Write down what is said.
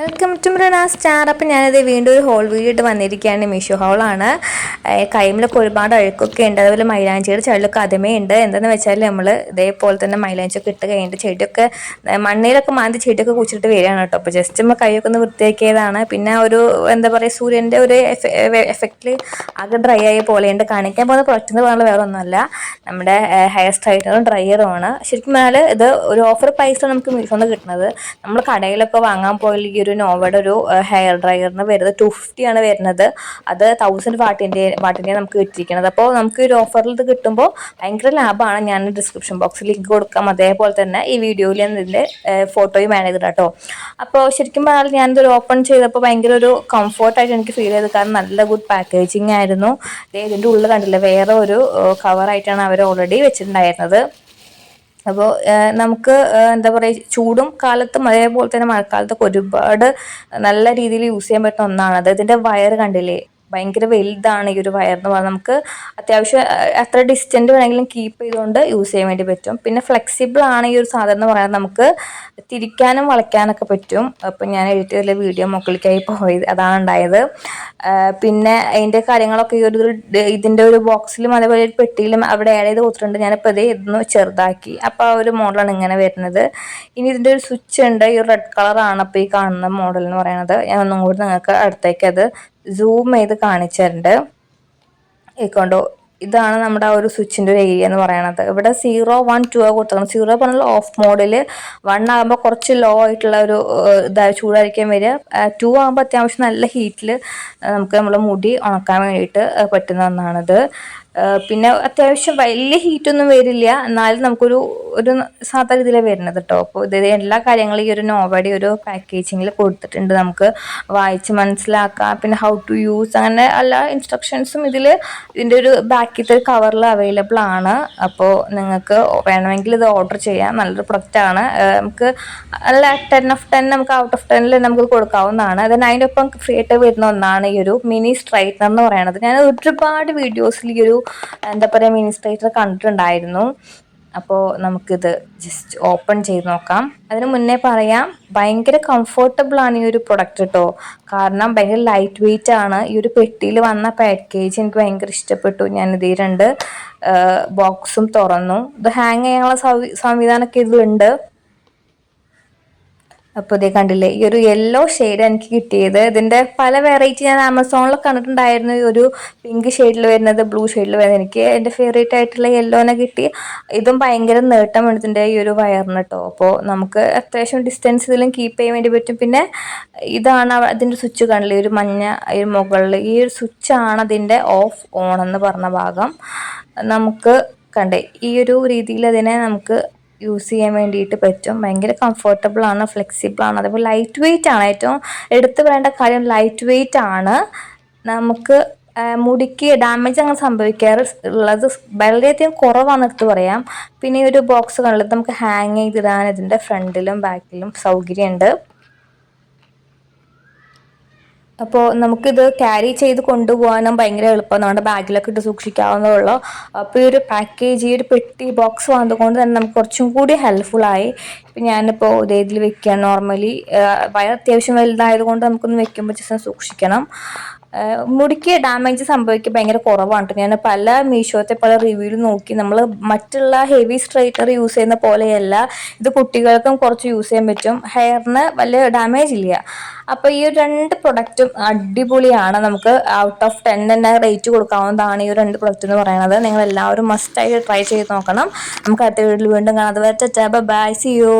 Welcome to മൃണ star അപ്പം ഞാനത് വീണ്ടും ഒരു ഹോൾ വീഡിയോ ഇട്ട് വന്നിരിക്കുകയാണ്. മീഷോ ഹോളാണ് കൈമിലൊക്കെ ഒരുപാട് അഴുക്കൊക്കെ ഉണ്ട്. അതുപോലെ മൈലാഞ്ചിയുടെ ചെടിലൊക്കെ അതമേ ഉണ്ട്. എന്താണെന്ന് വെച്ചാൽ നമ്മൾ ഇതേപോലെ തന്നെ മൈലാഞ്ചൊക്കെ ഇട്ട് കഴിഞ്ഞിട്ട് ചെടിയൊക്കെ മണ്ണിലൊക്കെ മാന്തി ചെടിയൊക്കെ കുച്ചിട്ട് വരികയാണ് കേട്ടോ. അപ്പോൾ ജസ്റ്റ് നമ്മൾ കൈയൊക്കെ ഒന്ന് വൃത്തിയാക്കിയതാണ്. പിന്നെ ഒരു എന്താ പറയുക സൂര്യന്റെ ഒരു എഫക്റ്റിൽ ആകെ ഡ്രൈ ആയ പോലെയുണ്ട്. കാണിക്കാൻ പോകുന്ന പ്രൊഡക്റ്റ് എന്ന് പറഞ്ഞാൽ വേറെ ഒന്നുമല്ല. നമ്മുടെ ഹെയർ സ്ട്രൈറ്ററും ഡ്രയറുമാണ് ശരിക്കും പറഞ്ഞാൽ ഇത് ഒരു ഓഫർ പൈസ നമുക്ക് മീഷോന്ന് കിട്ടുന്നത്. നമ്മൾ കടയിലൊക്കെ വാങ്ങാൻ പോയാൽ ഒരു നോവയുടെ ഒരു ഹെയർ ഡ്രയറിന് വരുന്നത് ടു ഫിഫ്റ്റി ആണ് വരുന്നത്. അത് തൗസൻഡ് വാട്ടിന്റെ വാട്ടിന്റെ നമുക്ക് കിട്ടിയിരിക്കുന്നത്. അപ്പോൾ നമുക്ക് ഒരു ഓഫറിൽ ഇത് കിട്ടുമ്പോൾ ഭയങ്കര ലാഭമാണ്. ഞാൻ ഡിസ്ക്രിപ്ഷൻ ബോക്സിൽ ലിങ്ക് കൊടുക്കാം. അതേപോലെ തന്നെ ഈ വീഡിയോയിൽ ഞാൻ ഇതിന്റെ ഫോട്ടോയും ആഡ് ചെയ്തിട്ട് കേട്ടോ. അപ്പോൾ ശരിക്കും പറഞ്ഞാൽ ഞാനിതൊരു ഓപ്പൺ ചെയ്തപ്പോൾ ഭയങ്കര ഒരു കംഫർട്ടായിട്ട് എനിക്ക് ഫീൽ ചെയ്തത് കാരണം നല്ല ഗുഡ് പാക്കേജിങ് ആയിരുന്നു. ഇതിന്റെ ഉള്ളിൽ കണ്ടില്ല വേറെ ഒരു കവറായിട്ടാണ് അവർ ഓൾറെഡി വെച്ചിട്ടുണ്ടായിരുന്നത്. അപ്പോൾ നമുക്ക് എന്താ പറയുക ചൂടും കാലത്തും അതേപോലെ തന്നെ മഴക്കാലത്തൊക്കെ ഒരുപാട് നല്ല രീതിയിൽ യൂസ് ചെയ്യാൻ പറ്റുന്ന ഒന്നാണ്. അത് ഇതിന്റെ വയർ കണ്ടില്ലേ? ഭയങ്കര വലുതാണ് ഈ ഒരു വയർ എന്ന് പറഞ്ഞാൽ നമുക്ക് അത്യാവശ്യം എത്ര ഡിസ്റ്റന്റ് വേണമെങ്കിലും കീപ്പ് ചെയ്തുകൊണ്ട് യൂസ് ചെയ്യാൻ വേണ്ടി പറ്റും. പിന്നെ ഫ്ലെക്സിബിൾ ആണ് ഈ ഒരു സാധനം എന്ന് പറയുന്നത് നമുക്ക് തിരിക്കാനും വളയ്ക്കാനൊക്കെ പറ്റും. അപ്പം ഞാൻ എഡിറ്റ് വീഡിയോ മുകളിലേക്കായി പോയത് അതാണ് ഉണ്ടായത്. പിന്നെ അതിന്റെ കാര്യങ്ങളൊക്കെ ഈ ഒരു ഇതിന്റെ ഒരു ബോക്സിലും അതേപോലെ ഒരു പെട്ടിയിലും അവിടെ ആഡ് ചെയ്ത് കൊടുത്തിട്ടുണ്ട്. ഞാനിപ്പോൾ ഇതേ ഇതൊന്ന് ചെറുതാക്കി. അപ്പോൾ ആ ഒരു മോഡലാണ് ഇങ്ങനെ വരുന്നത്. ഇനി ഇതിന്റെ ഒരു സ്വിച്ച് ഉണ്ട്. ഈ റെഡ് കളറാണ് അപ്പോൾ ഈ കാണുന്ന മോഡൽ എന്ന് പറയുന്നത് ഞാൻ ഒന്നും കൂടി നിങ്ങൾക്ക് അടുത്തേക്ക് അത് സൂം ചെയ്ത് കാണിച്ചിട്ടുണ്ട് ഇക്കൊണ്ടോ ഇതാണ് നമ്മുടെ ആ ഒരു സ്വിച്ചിന്റെ ഒരു ഏരിയ എന്ന് പറയണത്. ഇവിടെ സീറോ വൺ ടു ആ കൊടുത്തത് സീറോ പറഞ്ഞാൽ ഓഫ് മോഡിൽ വൺ ആകുമ്പോൾ കുറച്ച് ലോ ആയിട്ടുള്ള ഒരു ഇതാ ചൂടായിരിക്കാൻ വരിക. ടു ആകുമ്പോൾ അത്യാവശ്യം നല്ല ഹീറ്റിൽ നമുക്ക് നമ്മൾ മുടി ഉണക്കാൻ വേണ്ടിയിട്ട് പറ്റുന്ന ഒന്നാണിത്. പിന്നെ അത്യാവശ്യം വലിയ ഹീറ്റൊന്നും വരില്ല. എന്നാലും നമുക്കൊരു ഒരു സാധാ ഇതിലെ വരുന്നത് കേട്ടോ അപ്പോൾ ഇത് എല്ലാ കാര്യങ്ങളും ഈ ഒരു നോവടി ഒരു പാക്കേജിങ്ങിൽ കൊടുത്തിട്ടുണ്ട് നമുക്ക്. വായിച്ച് മനസ്സിലാക്കാം. പിന്നെ ഹൗ ടു യൂസ് അങ്ങനെ എല്ലാ ഇൻസ്ട്രക്ഷൻസും ഇതിൽ ഇതിന്റെ ഒരു ബാക്കിത്തെ കവറിൽ അവൈലബിൾ ആണ്. അപ്പോൾ നിങ്ങൾക്ക് വേണമെങ്കിൽ ഇത് ഓർഡർ ചെയ്യാം. നല്ലൊരു പ്രൊഡക്റ്റാണ് നമുക്ക് നല്ല ടെൻ ഓഫ് ടെൻ നമുക്ക് ഔട്ട് ഓഫ് ടെന്നിൽ നമുക്ക് കൊടുക്കാവുന്നതാണ്. അതിന് അതിന്റെ ഒപ്പം ഫ്രീ ആയിട്ട് വരുന്ന ഒന്നാണ് ഈ ഒരു മിനി സ്ട്രൈറ്റ്നർ എന്ന് പറയുന്നത്. ഞാൻ ഒരുപാട് വീഡിയോസിൽ ഈ ഒരു എന്താ പറയുക മിനി സ്ട്രൈറ്റർ കണ്ടിട്ടുണ്ടായിരുന്നു. അപ്പോൾ നമുക്കിത് ജസ്റ്റ് ഓപ്പൺ ചെയ്ത് നോക്കാം. അതിന് മുന്നേ പറയാം ഭയങ്കര കംഫർട്ടബിൾ ആണ് ഈ ഒരു പ്രൊഡക്റ്റ് കേട്ടോ കാരണം ഭയങ്കര ലൈറ്റ് വെയിറ്റ് ആണ്. ഈ ഒരു പെട്ടിയിൽ വന്ന പാക്കേജ് എനിക്ക് ഭയങ്കര ഇഷ്ടപ്പെട്ടു. ഞാൻ ഈ രണ്ട് ബോക്സും തുറന്നു. ഇത് ഹാങ് ചെയ്യാനുള്ള സംവിധാനമൊക്കെ ഇതിലുണ്ട്. അപ്പോൾ ഇതേ കണ്ടില്ലേ ഈ ഒരു യെല്ലോ ഷെയ്ഡ് എനിക്ക് കിട്ടിയത്. ഇതിന്റെ പല വെറൈറ്റി ഞാൻ ആമസോണിൽ കണ്ടിട്ടുണ്ടായിരുന്നു. ഈ ഒരു പിങ്ക് ഷെയ്ഡിൽ വരുന്നത് ബ്ലൂ ഷെയ്ഡിൽ വരുന്നത്. എനിക്ക് എന്റെ ഫേവറേറ്റ് ആയിട്ടുള്ള യെല്ലോനെ കിട്ടി. ഇതും ഭയങ്കര നേട്ടം ഇതിന്റെ ഈ ഒരു വയറിന് കേട്ടോ അപ്പോൾ നമുക്ക് അത്യാവശ്യം ഡിസ്റ്റൻസ് ഇതിലും കീപ്പ് ചെയ്യാൻ വേണ്ടി പറ്റും. പിന്നെ ഇതാണ് അതിന്റെ സ്വിച്ച് കണ്ടില്ലേ ഒരു മഞ്ഞ ഈ മുകളിൽ ഈ ഒരു സ്വിച്ച് ആണ് അതിന്റെ ഓഫ് ഓൺ എന്ന് പറഞ്ഞ ഭാഗം. നമുക്ക് കണ്ടേ ഈ ഒരു രീതിയിൽ അതിനെ നമുക്ക് യൂസ് ചെയ്യാൻ വേണ്ടിയിട്ട് പറ്റും. ഭയങ്കര കംഫർട്ടബിൾ ആണ് ഫ്ലെക്സിബിൾ ആണ്. അതേപോലെ ലൈറ്റ് വെയിറ്റ് ആണ്. ഏറ്റവും എടുത്തു പറയേണ്ട കാര്യം ലൈറ്റ് വെയിറ്റ് ആണ്. നമുക്ക് മുടിക്ക് ഡാമേജ് അങ്ങനെ സംഭവിക്കാറ് ഉള്ളത് വളരെയധികം കുറവാണ് എടുത്ത് പറയാം. പിന്നെ ഈ ഒരു ബോക്സ് കണ്ടത് നമുക്ക് ഹാങ് ചെയ്തിടാൻ ഇതിന്റെ ഫ്രണ്ടിലും ബാക്കിലും സൗകര്യമുണ്ട്. അപ്പോൾ നമുക്കിത് ക്യാരി ചെയ്ത് കൊണ്ടുപോകാനും ഭയങ്കര എളുപ്പം. നമ്മുടെ ബാഗിലൊക്കെ ഇട്ട് സൂക്ഷിക്കാവുന്നതുള്ളൂ അപ്പോൾ ഈ ഒരു പാക്കേജ് ഈ ഒരു പെട്ടി ബോക്സ് വന്നതുകൊണ്ട് തന്നെ നമുക്ക് കുറച്ചും കൂടി ഹെൽപ്ഫുള്ളായി ഇപ്പം ഞാനിപ്പോൾ ഇതിൽ വെക്കുകയാണ് നോർമലി വയർ അത്യാവശ്യം വലുതായതുകൊണ്ട് നമുക്കൊന്ന് വെക്കുമ്പോൾ ജസ്റ്റ് സൂക്ഷിക്കണം. മുടിക്ക് ഡാമേജ് സംഭവിക്കുക ഭയങ്കര കുറവാണ് ഞാൻ പല മീഷോത്തെ പല റിവ്യൂവിൽ നോക്കി. നമ്മൾ മറ്റുള്ള ഹെവി സ്ട്രൈറ്റർ യൂസ് ചെയ്യുന്ന പോലെയല്ല. ഇത് കുട്ടികൾക്കും കുറച്ച് യൂസ് ചെയ്യാൻ പറ്റും. ഹെയറിന് വലിയ ഡാമേജ് ഇല്ല. അപ്പോൾ ഈ രണ്ട് പ്രൊഡക്റ്റും അടിപൊളിയാണ്. നമുക്ക് ഔട്ട് ഓഫ് ടെൻ തന്നെ റേറ്റ് കൊടുക്കാവുന്നതാണ് ഈ രണ്ട് പ്രൊഡക്റ്റ് എന്ന് പറയുന്നത് നിങ്ങൾ എല്ലാവരും മസ്റ്റായിട്ട് ട്രൈ ചെയ്ത് നോക്കണം. നമുക്ക് അടുത്ത വീട്ടിൽ വീണ്ടും കാണാതെ വരട്ടെ ബൈ സി യു